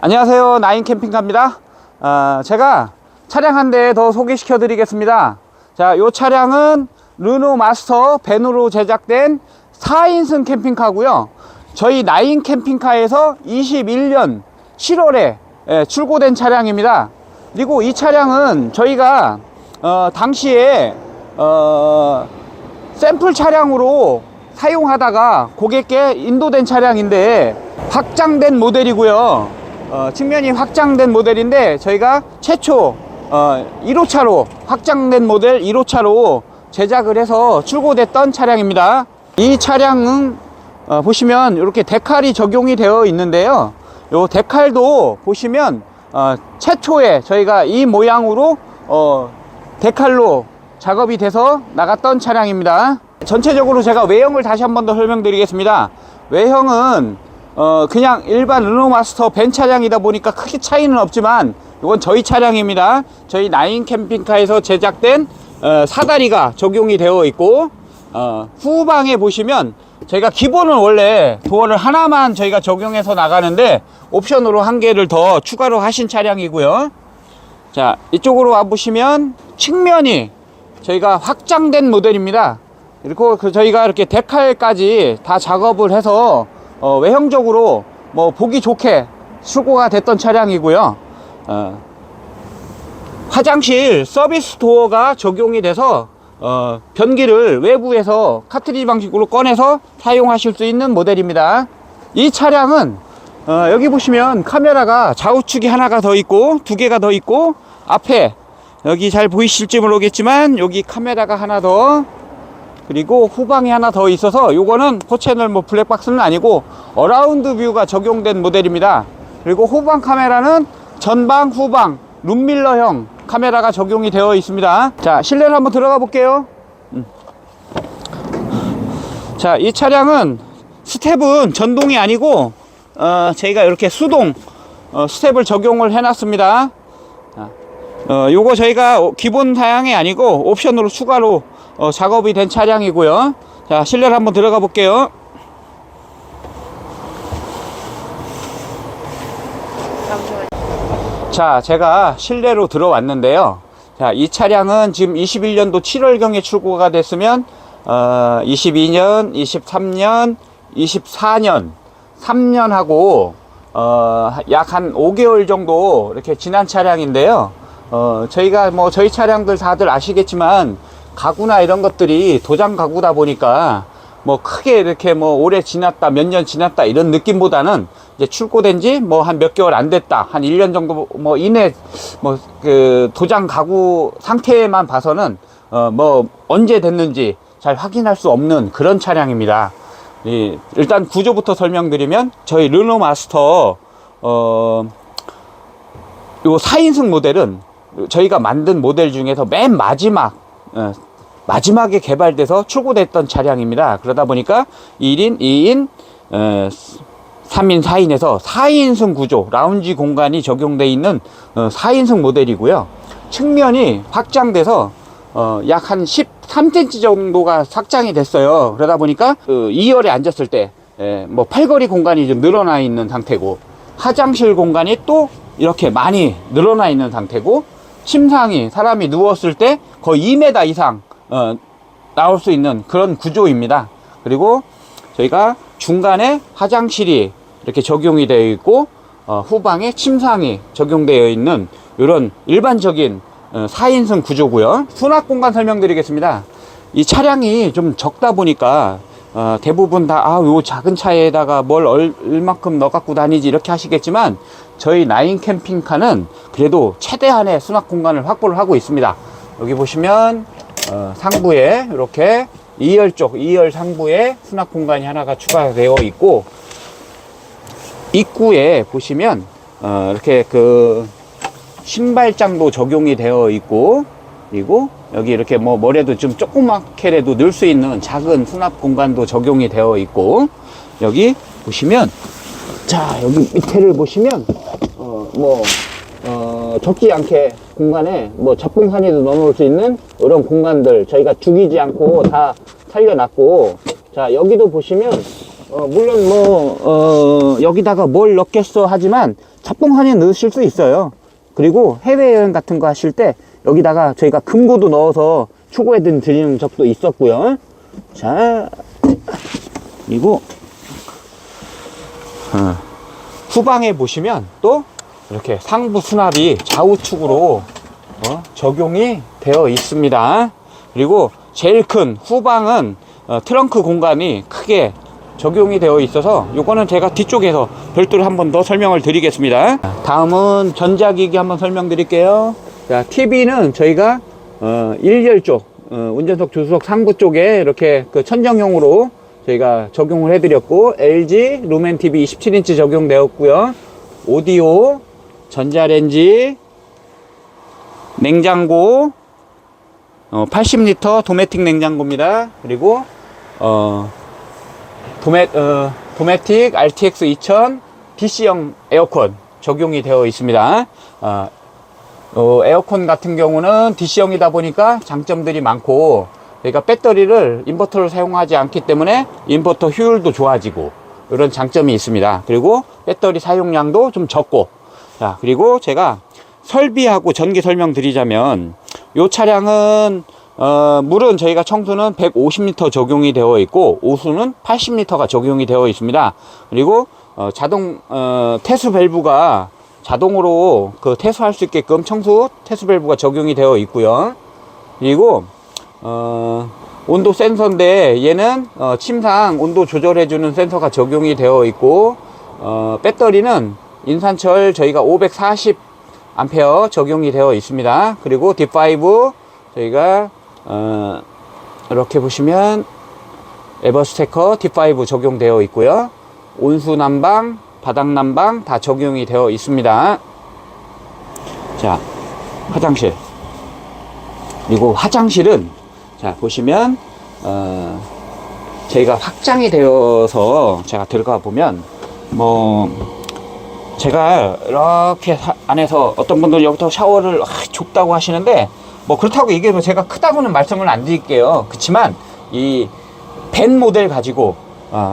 안녕하세요. 나인 캠핑카입니다. 어, 제가 차량 한 대 더 소개시켜 드리겠습니다. 자, 이 차량은 르노 마스터 벤으로 제작된 4인승 캠핑카고요. 저희 나인 캠핑카에서 21년 7월에 예, 출고된 차량입니다. 그리고 이 차량은 저희가 어, 당시에 어, 샘플 차량으로 사용하다가 고객께 인도된 차량인데 확장된 모델이고요. 어, 측면이 확장된 모델인데 저희가 최초 어, 1호차로 확장된 모델 1호차로 제작을 해서 출고됐던 차량입니다. 이 차량은 어, 보시면 이렇게 데칼이 적용이 되어 있는데요. 요 데칼도 보시면 어, 최초에 저희가 이 모양으로 어, 데칼로 작업이 돼서 나갔던 차량입니다. 전체적으로 제가 외형을 다시 한 번 더 설명드리겠습니다. 외형은 어, 그냥 일반 르노마스터 벤 차량이다 보니까 크게 차이는 없지만 이건 저희 차량입니다. 저희 나인 캠핑카에서 제작된 어, 사다리가 적용이 되어 있고 어, 후방에 보시면 저희가 기본은 원래 도어를 하나만 저희가 적용해서 나가는데 옵션으로 한 개를 더 추가로 하신 차량이고요. 자 이쪽으로 와 보시면 측면이 저희가 확장된 모델입니다. 그리고 그 저희가 이렇게 데칼까지 다 작업을 해서 어, 외형적으로 뭐 보기 좋게 출고가 됐던 차량이고요. 어, 화장실 서비스 도어가 적용이 돼서 어, 변기를 외부에서 카트리지 방식으로 꺼내서 사용하실 수 있는 모델입니다. 이 차량은 어, 여기 보시면 카메라가 좌우측이 하나가 더 있고 두 개가 더 있고 앞에 여기 잘 보이실지 모르겠지만 여기 카메라가 하나 더 그리고 후방에 하나 더 있어서 요거는 포채널 뭐 블랙박스는 아니고 어라운드 뷰가 적용된 모델입니다. 그리고 후방 카메라는 전방 후방 룸밀러형 카메라가 적용이 되어 있습니다. 자 실내로 한번 들어가 볼게요. 음. 자이 차량은 스텝은 전동이 아니고 어, 저희가 이렇게 수동 어, 스텝을 적용을 해 놨습니다. 어, 요거 저희가 어, 기본 사양이 아니고 옵션으로 추가로 어, 작업이 된 차량이고요. 자, 실내를 한번 들어가 볼게요. 자, 제가 실내로 들어왔는데요. 자, 이 차량은 지금 21년도 7월경에 출고가 됐으면, 어, 22년, 23년, 24년, 3년하고, 어, 약 한 5개월 정도 이렇게 지난 차량인데요. 어, 저희가 뭐, 저희 차량들 다들 아시겠지만, 가구나 이런 것들이 도장 가구다 보니까, 뭐, 크게 이렇게 뭐, 오래 지났다, 몇 년 지났다, 이런 느낌보다는, 이제 출고된 지 뭐, 한 몇 개월 안 됐다, 한 1년 정도 뭐, 이내, 뭐, 그, 도장 가구 상태만 봐서는, 어, 뭐, 언제 됐는지 잘 확인할 수 없는 그런 차량입니다. 이, 일단 구조부터 설명드리면, 저희 르노 마스터, 어, 요 4인승 모델은 저희가 만든 모델 중에서 맨 마지막 어, 마지막에 개발돼서 출고됐던 차량입니다. 그러다 보니까 1인, 2인, 어, 3인, 4인에서 4인승 구조, 라운지 공간이 적용되어 있는 어, 4인승 모델이고요. 측면이 확장돼서 어, 약 한 13cm 정도가 확장이 됐어요. 그러다 보니까 그 2열에 앉았을 때, 예, 뭐 팔걸이 공간이 좀 늘어나 있는 상태고, 화장실 공간이 또 이렇게 많이 늘어나 있는 상태고, 침상이 사람이 누웠을 때 거의 2m 이상 어, 나올 수 있는 그런 구조입니다. 그리고 저희가 중간에 화장실이 이렇게 적용이 되어 있고 어, 후방에 침상이 적용되어 있는 이런 일반적인 어, 4인승 구조고요. 수납 공간 설명드리겠습니다. 이 차량이 좀 적다 보니까 어, 대부분 다, 아, 요 작은 차에다가 뭘 얼만큼 넣어 갖고 다니지 이렇게 하시겠지만 저희 나인 캠핑카는 그래도 최대한의 수납 공간을 확보를 하고 있습니다. 여기 보시면 어, 상부에 이렇게 2열 쪽, 2열 상부에 수납 공간이 하나가 추가되어 있고 입구에 보시면 어, 이렇게 그 신발장도 적용이 되어 있고 그리고 여기 이렇게 뭐 뭐래도 좀 조그맣게라도 넣을 수 있는 작은 수납 공간도 적용이 되어 있고 여기 보시면 자 여기 밑에를 보시면 어뭐 어, 적지 않게 공간에 뭐 접봉산에도 넣어놓을 수 있는 이런 공간들 저희가 죽이지 않고 다 살려놨고 자 여기도 보시면 어 어, 물론 뭐 어, 여기다가 뭘 넣겠어 하지만 잡동사니에 넣으실 수 있어요. 그리고 해외여행 같은 거 하실 때 여기다가 저희가 금고도 넣어서 추고해 드리는 적도 있었고요. 자, 그리고 어, 후방에 보시면 또 이렇게 상부 수납이 좌우측으로 어, 적용이 되어 있습니다. 그리고 제일 큰 후방은 어, 트렁크 공간이 크게 적용이 되어 있어서 이거는 제가 뒤쪽에서 별도로 한 번 더 설명을 드리겠습니다. 다음은 전자기기 한번 설명드릴게요. 자, TV는 저희가 어, 1열 쪽, 어, 운전석 조수석 상부 쪽에 이렇게 그 천정형으로 저희가 적용을 해드렸고 LG 루멘 TV 27인치 적용되었고요. 오디오, 전자레인지, 냉장고, 어, 80리터 도메틱 냉장고입니다. 그리고 어, 도메, 어, 도메틱 RTX 2000 DC형 에어컨 적용이 되어 있습니다. 어, 어, 에어컨 같은 경우는 DC형이다 보니까 장점들이 많고 그러니까 배터리를 인버터를 사용하지 않기 때문에 인버터 효율도 좋아지고 이런 장점이 있습니다. 그리고 배터리 사용량도 좀 적고 자 그리고 제가 설비하고 전기 설명 드리자면 이 차량은 어, 물은 저희가 청수는 150리터 적용이 되어 있고 오수는 80리터가 적용이 되어 있습니다. 그리고 어, 자동 어, 태수 밸브가 자동으로 그 태수할 수 있게끔 청수 태수 밸브가 적용이 되어 있고요. 그리고 어, 온도 센서인데 얘는 어, 침상 온도 조절해주는 센서가 적용이 되어 있고 어, 배터리는 인산철 저희가 540 암페어 적용이 되어 있습니다. 그리고 D5 저희가 어, 이렇게 보시면 에버스테커 D5 적용되어 있고요. 온수 난방, 바닥 난방 다 적용이 되어 있습니다. 자, 화장실. 그리고 화장실은 자 보시면 어, 저희가 확장이 되어서 제가 들어가 보면 뭐 제가 이렇게 사- 안에서 어떤 분들 여기서 샤워를 아, 좁다고 하시는데 뭐 그렇다고 이게 뭐 제가 크다고는 말씀을 안 드릴게요. 그렇지만 이 벤 모델 가지고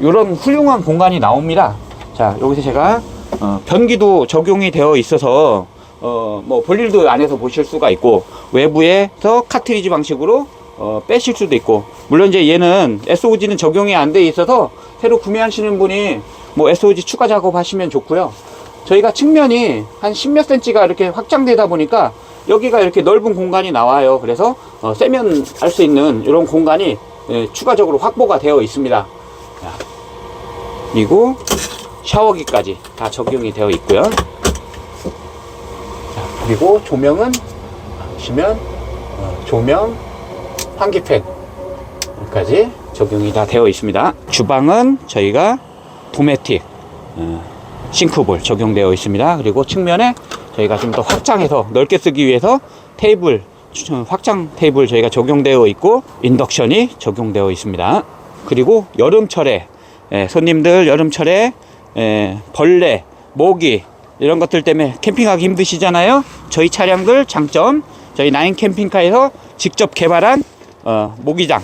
이런 훌륭한 공간이 나옵니다. 자 여기서 제가 어, 변기도 적용이 되어 있어서 어, 뭐 볼일도 안에서 보실 수가 있고 외부에서 카트리지 방식으로 어, 빼실 수도 있고 물론 이제 얘는 SOG는 적용이 안 돼 있어서 새로 구매하시는 분이 뭐 SOG 추가 작업하시면 좋고요. 저희가 측면이 한 10몇 센치가 이렇게 확장되다 보니까 여기가 이렇게 넓은 공간이 나와요. 그래서 어, 세면 할 수 있는 이런 공간이 예, 추가적으로 확보가 되어 있습니다. 자, 그리고 샤워기까지 다 적용이 되어 있고요. 자, 그리고 조명은 보시면 어, 조명, 환기팬까지 적용이 다 되어 있습니다. 주방은 저희가 도메틱 어, 싱크볼 적용되어 있습니다. 그리고 측면에 저희가 좀 더 확장해서 넓게 쓰기 위해서 테이블 확장 테이블 저희가 적용되어 있고 인덕션이 적용되어 있습니다. 그리고 여름철에 예, 손님들 여름철에 예, 벌레, 모기 이런 것들 때문에 캠핑하기 힘드시잖아요. 저희 차량들 장점 저희 나인 캠핑카에서 직접 개발한 어, 모기장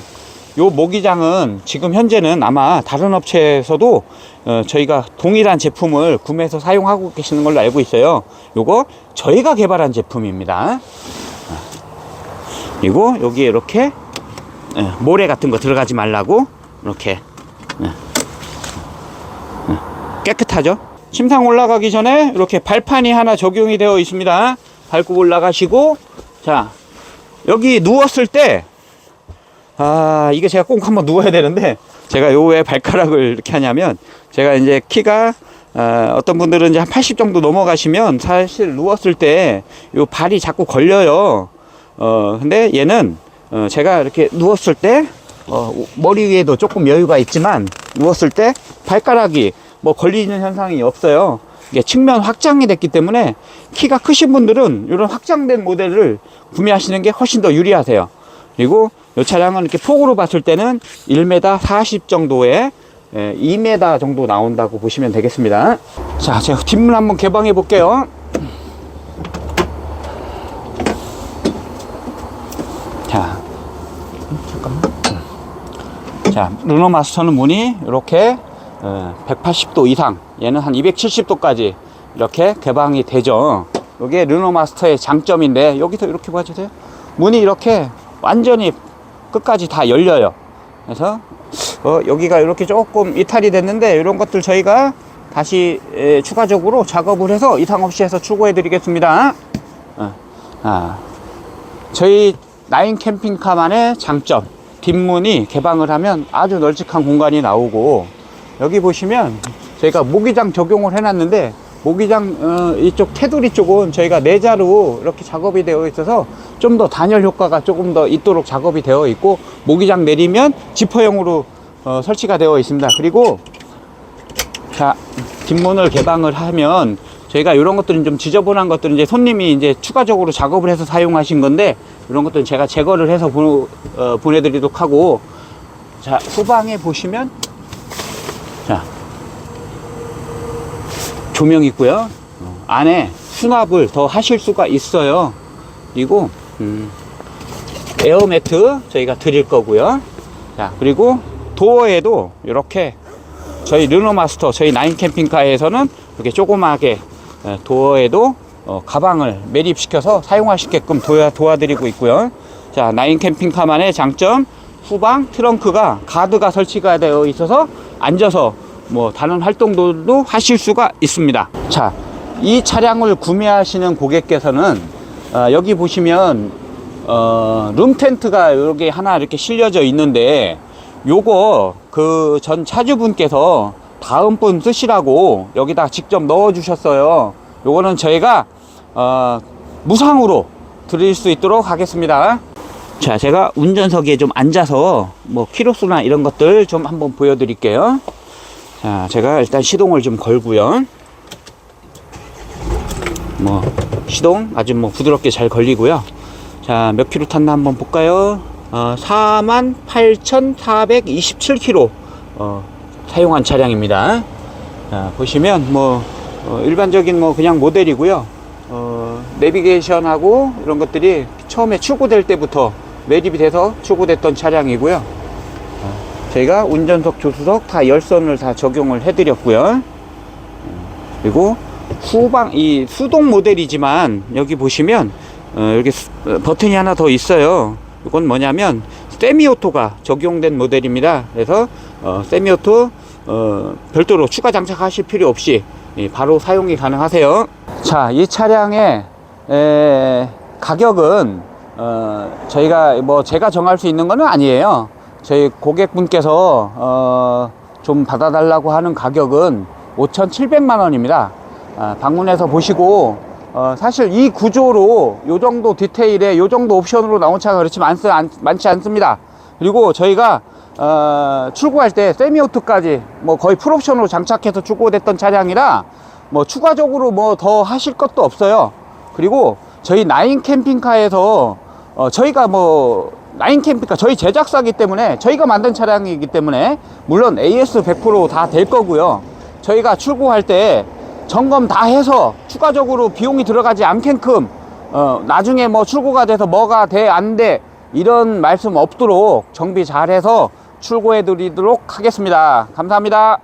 요 모기장은 지금 현재는 아마 다른 업체에서도 어, 저희가 동일한 제품을 구매해서 사용하고 계시는 걸로 알고 있어요. 요거 저희가 개발한 제품입니다. 그리고 여기에 이렇게 예, 모래 같은 거 들어가지 말라고 이렇게 예, 예, 깨끗하죠? 침상 올라가기 전에 이렇게 발판이 하나 적용이 되어 있습니다. 밟고 올라가시고 자 여기 누웠을 때 아, 이게 제가 꼭 한번 누워야 되는데, 제가 요 왜 발가락을 이렇게 하냐면, 제가 이제 키가, 아, 어떤 분들은 이제 한 80 정도 넘어가시면 사실 누웠을 때 요 발이 자꾸 걸려요. 어, 근데 얘는, 어, 제가 이렇게 누웠을 때, 어, 머리 위에도 조금 여유가 있지만, 누웠을 때 발가락이 뭐 걸리는 현상이 없어요. 이게 측면 확장이 됐기 때문에 키가 크신 분들은 이런 확장된 모델을 구매하시는 게 훨씬 더 유리하세요. 그리고 이 차량은 이렇게 폭으로 봤을 때는 1m 40 정도에 예, 2m 정도 나온다고 보시면 되겠습니다. 자, 제가 뒷문 한번 개방해 볼게요. 자, 잠깐만. 자, 르노 마스터는 문이 이렇게 180도 이상, 얘는 한 270도까지 이렇게 개방이 되죠. 이게 르노마스터의 장점인데 여기서 이렇게 봐주세요. 문이 이렇게 완전히 끝까지 다 열려요. 그래서 어, 여기가 이렇게 조금 이탈이 됐는데 이런 것들 저희가 다시 에, 추가적으로 작업을 해서 이상 없이 해서 출고해 드리겠습니다. 어, 아, 저희 나인 캠핑카만의 장점 뒷문이 개방을 하면 아주 널찍한 공간이 나오고 여기 보시면 저희가 모기장 적용을 해놨는데 모기장 어, 이쪽 테두리 쪽은 저희가 내자로 이렇게 작업이 되어 있어서 좀 더 단열 효과가 조금 더 있도록 작업이 되어 있고 모기장 내리면 지퍼형으로 어, 설치가 되어 있습니다. 그리고 자 뒷문을 개방을 하면 저희가 이런 것들은 좀 지저분한 것들은 이제 손님이 이제 추가적으로 작업을 해서 사용하신 건데 이런 것들은 제가 제거를 해서 보, 어, 보내드리도록 하고 자 후방에 보시면 조명 있고요. 어, 안에 수납을 더 하실 수가 있어요. 그리고 음, 에어 매트 저희가 드릴 거고요. 자 그리고 도어에도 이렇게 저희 르노마스터 저희 나인 캠핑카에서는 이렇게 조그맣게 에, 도어에도 어, 가방을 매립시켜서 사용하시게끔 도와, 도와드리고 있고요. 자 나인 캠핑카만의 장점 후방 트렁크가 가드가 설치가 되어 있어서 앉아서 뭐 다른 활동도 하실 수가 있습니다. 자 이 차량을 구매하시는 고객께서는 어, 여기 보시면 어, 룸 텐트가 여기 하나 이렇게 실려져 있는데 요거 그 전 차주분께서 다음 분 쓰시라고 여기다 직접 넣어 주셨어요. 요거는 저희가 어, 무상으로 드릴 수 있도록 하겠습니다. 자 제가 운전석에 좀 앉아서 뭐 키로수나 이런 것들 좀 한번 보여 드릴게요 자 제가 일단 시동을 좀 걸고요. 뭐 시동 아주 뭐 부드럽게 잘 걸리고요. 자 몇 킬로 탔나 한번 볼까요? 어, 48,427킬로 어, 사용한 차량입니다. 자, 보시면 뭐 어, 일반적인 뭐 그냥 모델이고요. 어, 내비게이션하고 이런 것들이 처음에 출고될 때부터 매립이 돼서 출고됐던 차량이고요. 어, 저희가 운전석 조수석 다 열선을 다 적용을 해 드렸고요 그리고 후방 이 수동 모델이지만 여기 보시면 어, 여기 수- 어, 버튼이 하나 더 있어요. 이건 뭐냐면 세미오토가 적용된 모델입니다. 그래서 어, 세미오토 어, 별도로 추가 장착하실 필요 없이 예, 바로 사용이 가능하세요. 자, 이 차량의 에, 가격은 어, 저희가 뭐 제가 정할 수 있는 거는 아니에요. 저희 고객분께서 어, 좀 받아달라고 하는 가격은 5,700만 원입니다. 아, 방문해서 보시고 어, 사실 이 구조로 요 정도 디테일에 요 정도 옵션으로 나온 차가 그렇지 많, 않, 많지 않습니다. 그리고 저희가 어, 출고할 때 세미오토까지 뭐 거의 풀옵션으로 장착해서 출고됐던 차량이라 뭐 추가적으로 뭐 더 하실 것도 없어요. 그리고 저희 나인 캠핑카에서 어, 저희가 뭐 나인 캠핑카 저희 제작사기 때문에 저희가 만든 차량이기 때문에 물론 AS 100%다 될 거고요. 저희가 출고할 때 점검 다 해서 추가적으로 비용이 들어가지 않게끔 어, 나중에 뭐 출고가 돼서 뭐가 돼 안 돼 이런 말씀 없도록 정비 잘해서 출고해 드리도록 하겠습니다. 감사합니다.